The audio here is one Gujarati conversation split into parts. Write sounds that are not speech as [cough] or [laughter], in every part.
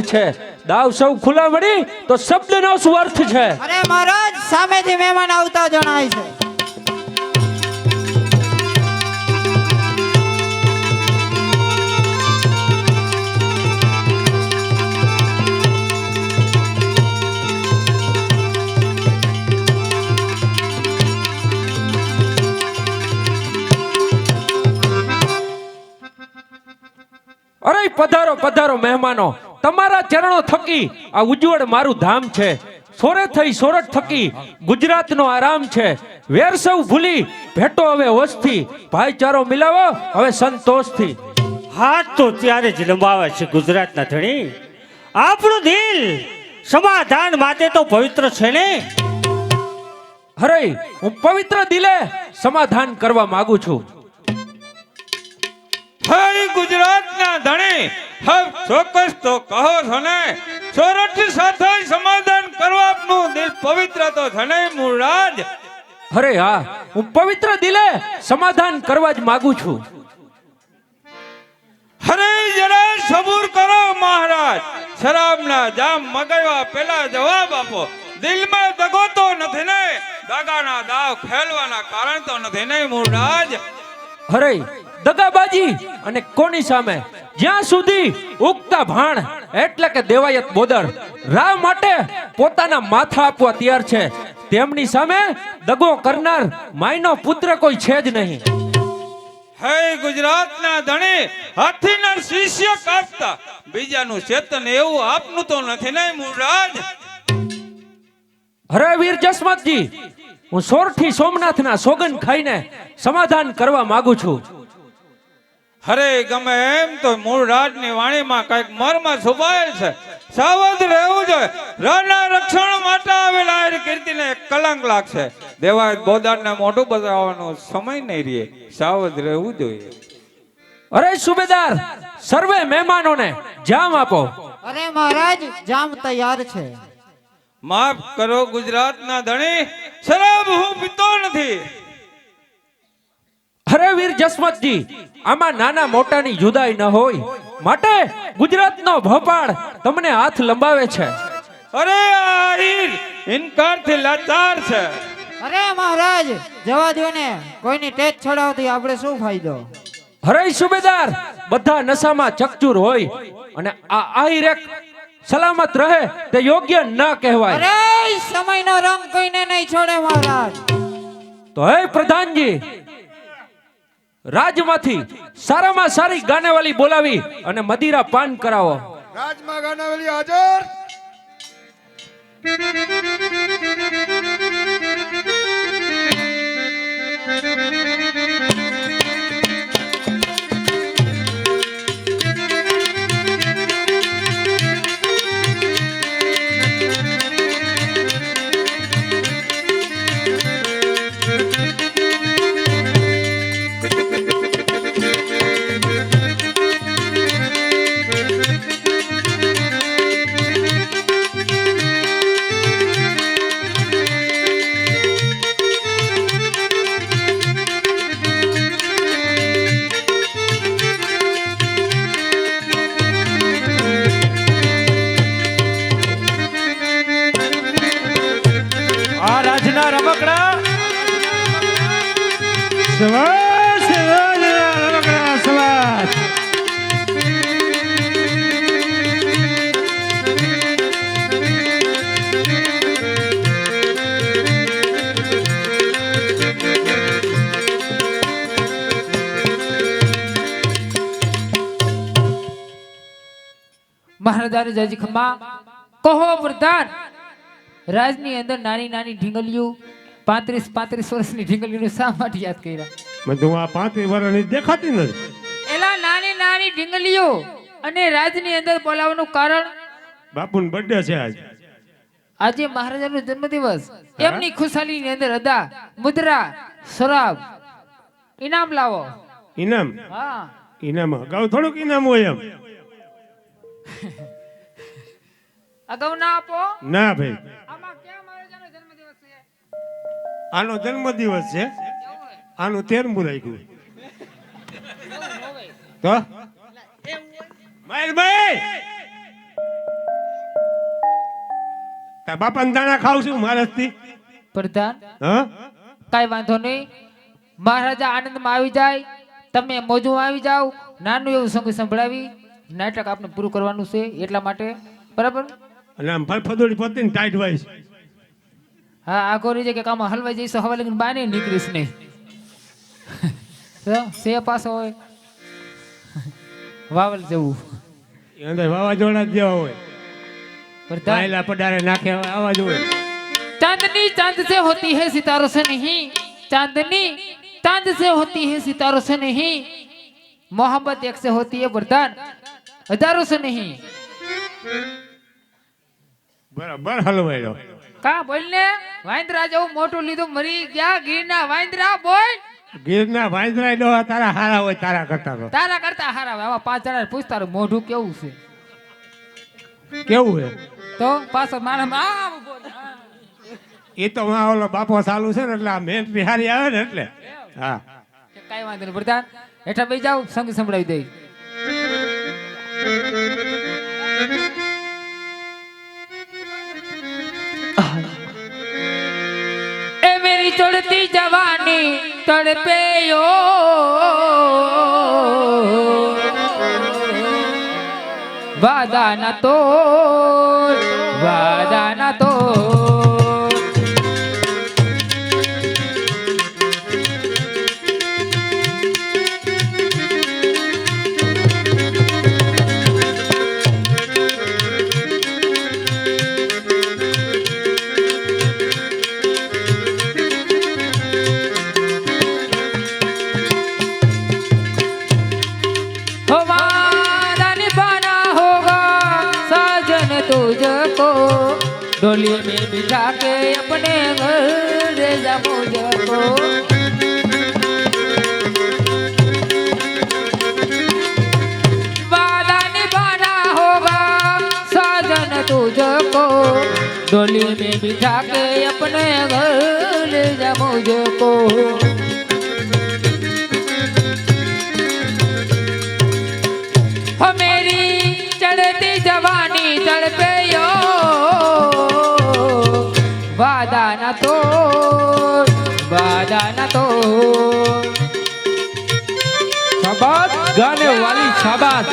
છે. દાવ સૌ ખુલ્લા મળી તો શબ્દનો શું અર્થ છે? અરે મહારાજ સામેથી મહેમાન આવતા જણાય છે. અરે પધારો પધારો મહેમાનો. તમારા ચરણો થકી આ ઉજ્જવળ મારું ધામ છે. સોરે થઈ સોરઠ થકી ગુજરાતનો આરામ છે. વેર સૌ ભૂલી ભેટો હવે વસ્તી ભાઈચારો મિલાવો હવે સંતોષથી. હાથ તો ત્યારે જ લંબાવે છે ગુજરાતના ધણી. આપણું દિલ સમાધાન માટે તો પવિત્ર છે ને? હરે હું પવિત્ર દિલે સમાધાન કરવા માંગુ છું. હરે ગુજરાતના ધણી હવે ચોક્કસ તો કહો છો ને સોરઠ સાથે સમાધાન કરવાનું દિલ પવિત્ર તો છે ને અરે હા હું પવિત્ર દિલે સમાધાન કરવા જ માંગુ છું. હરે જરા સબૂર કરો મહારાજ. શરાબના જામ મગાવ્યા પેલા જવાબ આપો. દિલમાં દગો તો નથી ને દગાના દાવ ખેલવાના કારણ તો નથી ને મૂળરાજ? હરે દગાબાજી અને કોની સામે? જ્યાં સુધી ઉગતા ભાણ એટલે કે દેવાયત બોદર રાવ માટે પોતાના માથા આપવા તૈયાર છે. તેમની સામે દગો કરનાર માયનો પુત્ર કોઈ છે જ નહીં. હે ગુજરાતના ધણી હાથીના શિષ્ય કાપતા. બીજાનું ચેતન એવું આપનું તો નથી ને મુરાજ હરે વીર જસમતજી હું સોરઠી સોમનાથના સોગન ખાઈને સમાધાન કરવા માંગુ છું. હરે ગમે એમ તો મૂળ રાજની વાણીમાં કંઈક મર્મ છુપાયેલ છે. સાવધ રહેવું જોઈએ. રાના રક્ષણ માટે આવેલા આ કીર્તિને કલંક લાગશે. દેવાય બોદારને મોઢું બતાવવાનો સમય નહીં રહે. સાવધ રહેવું જોઈએ. અરે સુબેદાર સર્વે મહેમાનોને જામ આપો. અરે મહારાજ જામ તૈયાર છે. માફ કરો ગુજરાતના ધણી. શરાબ હું પીતો નથી. જસમતજી આમાં નાના મોટાની જુદાઈ ન હોય. માટે ગુજરાતનો ભોપાળ તમને હાથ લંબાવે છે. અરે આહીર હીર ઇનકારથી લાચાર છે. અરે મહારાજ જવા દો ને. કોઈની ટેચ છોડાવતી આપણે શું ફાયદો? હરે સુબેદાર બધા નશામાં ચકચૂર હોય. અને આ આહિરેક સલામત રહે તે યોગ્ય ન કહેવાય. અરે સમયનો રંગ કોઈને નહીં છોડે મહારાજ. તો હે પ્રધાનજી રાજમાંથી સારામાં સારી ગાનેવાલી બોલાવી અને મદિરા પાન કરાવો. રાજમાં ગાનાવેલી હાજર. આ મહારાજાને જજી ખમા કહો પ્રધાન રાજની અંદર નાની નાની ઢીંગલીઓ પાંત્રીસ પાંત્રીસ વર્ષની ઢીંગલીઓને શા માટે યાદ કર્યા? બધું આ પાંત્રીસ વર્ષની દેખાતી નથી. એલા નાની નાની ઢીંગલીઓ અને રાજની અંદર બોલાવવાનું કારણ? બાપુનો બર્થડે છે આજે. આજે મહારાજાનો જન્મદિવસ. એમની ખુશાલીની અંદર હતા મુદ્રા શરાબ ઇનામ લાવો. ઇનામ? હા. ઇનામ અગાઉ થોડુંક ઇનામ હોય એમ. [laughs] અગાઉ ના આપો. ના ભાઈ. આમાં મહારાજાનો જન્મદિવસ છે? આનો જન્મદિવસ છે? આનું તેરમું રાખ્યું. એવું ન હોય. તો માયરભાઈ બાપાને દાણા ખાવ છું મારસથી પ્રધાન હા? કાઈ વાંધો નહીં. મહારાજા આનંદમાં આવી જાય. તમે મોજું આવી જાઓ. નાનું એવું સંગ સંભળાવી. નાટક આપણે પૂરું કરવાનું છે એટલા માટે. બરાબર? અને આમ ફરફદોડી પતી ને ટાઈટ વાઈસ હા આ કોરી છે કે કામાં હલવાઈ જઈશ હવે લગીને બાને નીકળીશ નહીં તો સે પાસો હોય વાવલ જવું અંદર વાવાઝોડા જ જેવા હોય પ્રધાન પાયલા પડારે નાખે આવાજ હોય चांदनी चांद से होती है सितारों से नहीं चांदनी चांद से होती है सितारों से नहीं मोहब्बत एक से होती है वरदान हजारों से नहीं બરાબર હલવાયો કા બોલ ને વાંદરા જેવું મોટું લીધું મરી ગયા ગીરના વાંદરા બોલ. ગીરના વાંદરા ડોહા તારા હારા હોય તારા કરતા તારા કરતા હારા હોય. આવા પાંચ જણા પૂછતા મોઢું કેવું છે? કેવું હે તો પાછો માણસ આમ એ તો માં ઓલો બાપો ચાલુ છે ને એટલે આ મેન બિહારી આવે ને એટલે. હા. કઈ વાંધો નહીં પ્રધાન. હેઠા બે જાઉં સંગ સંભળાવી દઈ. ચડતી જવાની તડપે વાદા ના તો વાદા डोली में बिठा के अपने घर ले जा मुझको हो मेरी चढ़ती जवानी तड़पे यो वादा न तो ગાને વાલી શાબાશ.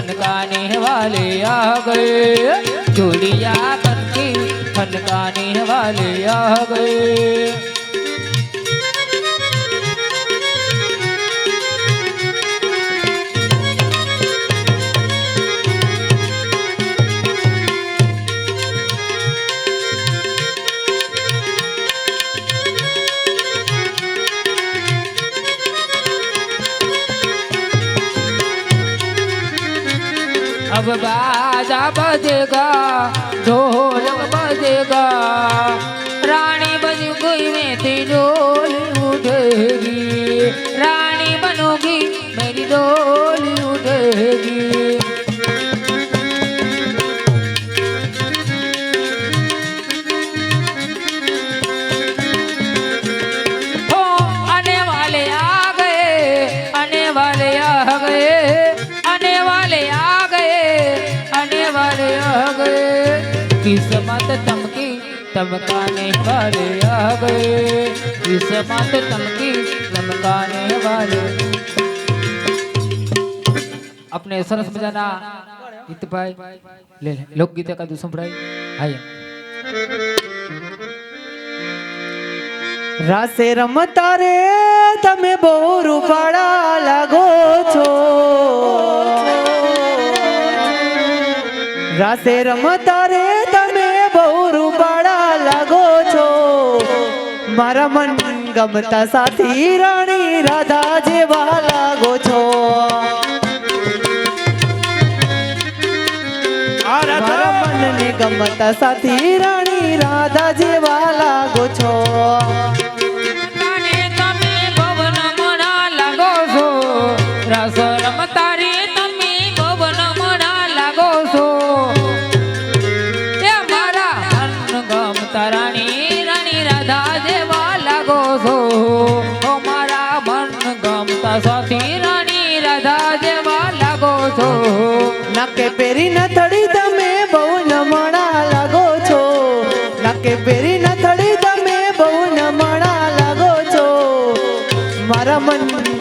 ફનકાને વાલે આ ગયે જોડિયા કનકી ફનકાને વાલે આ ગયે बजेगा ढोल बजेगा रानी बन गई मैं तेरी डोल उठेगी કિસ્મત તમકી તમકાને વારે આ ગયે કિસ્મત તમકી તમકાને વારે આપણે સરસ મજાના ગીતભાઈ લે લોકગીત એકાદું સંભળાય હાય રાસે રમતા રે તમે બહુ રૂપાળા લાગો છો રાસે રમતા રે મારા મન ગમતા સાથી રાણી રાધા જેવા લાગો છો. મારા મનને ગમતા સાથી રાણી રાધા જેવા લાગો છો.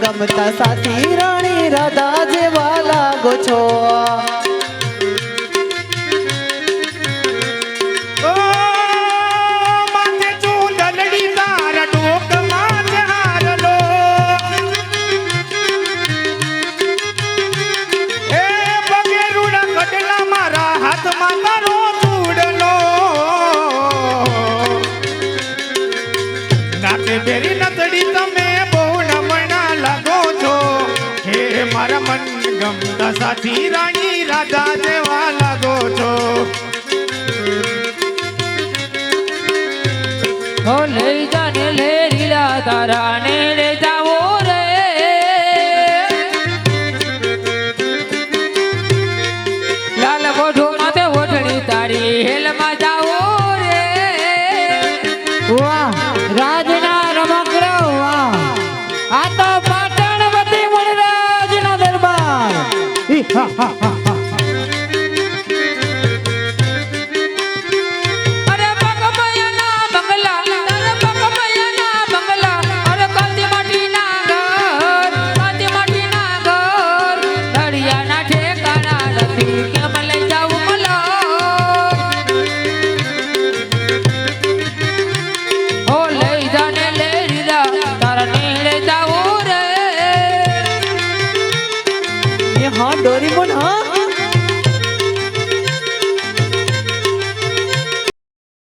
ગમતા સાથી રાણી રાધા જેવા લાગો છો. ગમતા સાથી રાણી રાધા દેવા લાગો છો. લઈ જાને લે રીલા